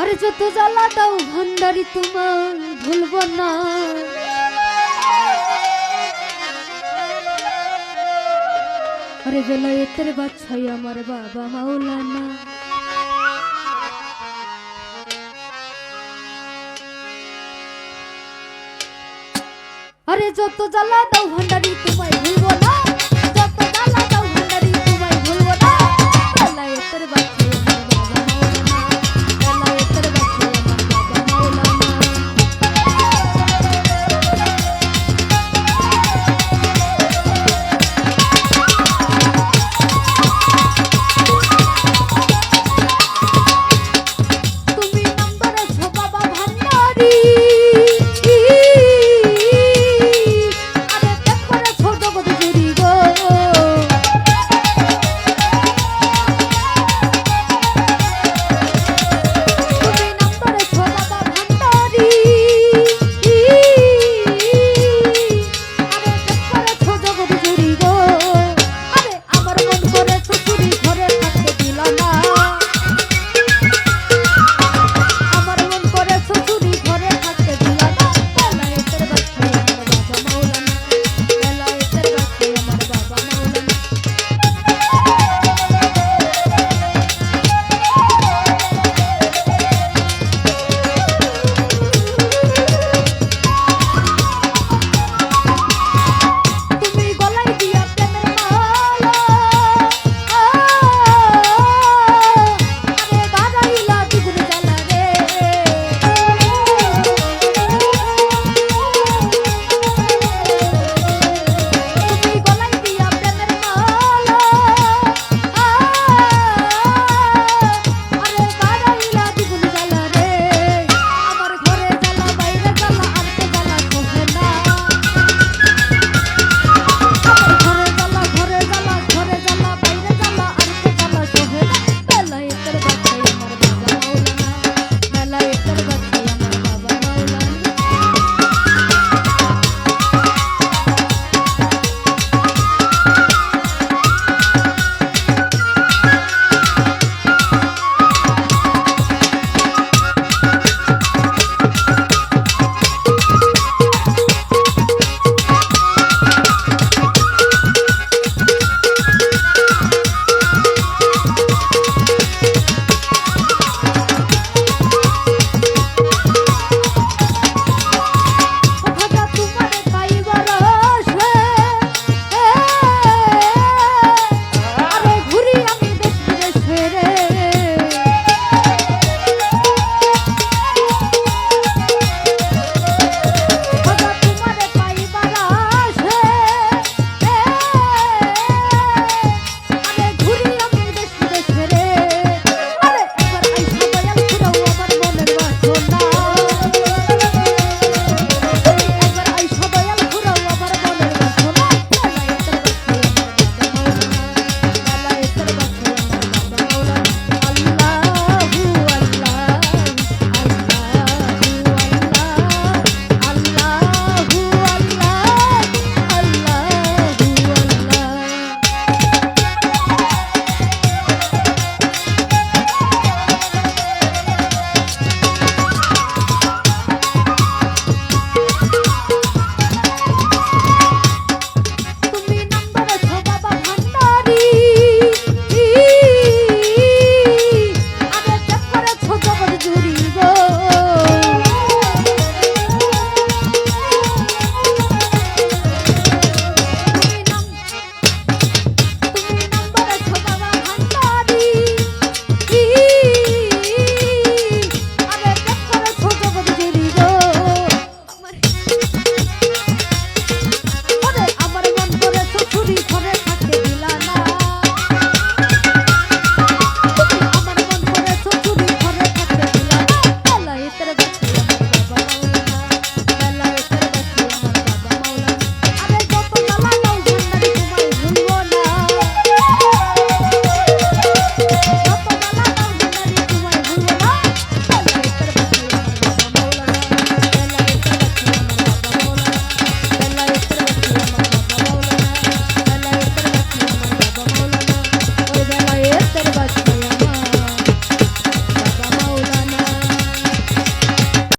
আরে যত জ্বালা দাও ভান্ডারি তোমার, ভুলব না। আরে বেলায়েতের বাচ্চাই আমার বাবা মাওলানা। আরে যত জ্বালা দাও ভান্ডারি তোমায়, ভুলব না।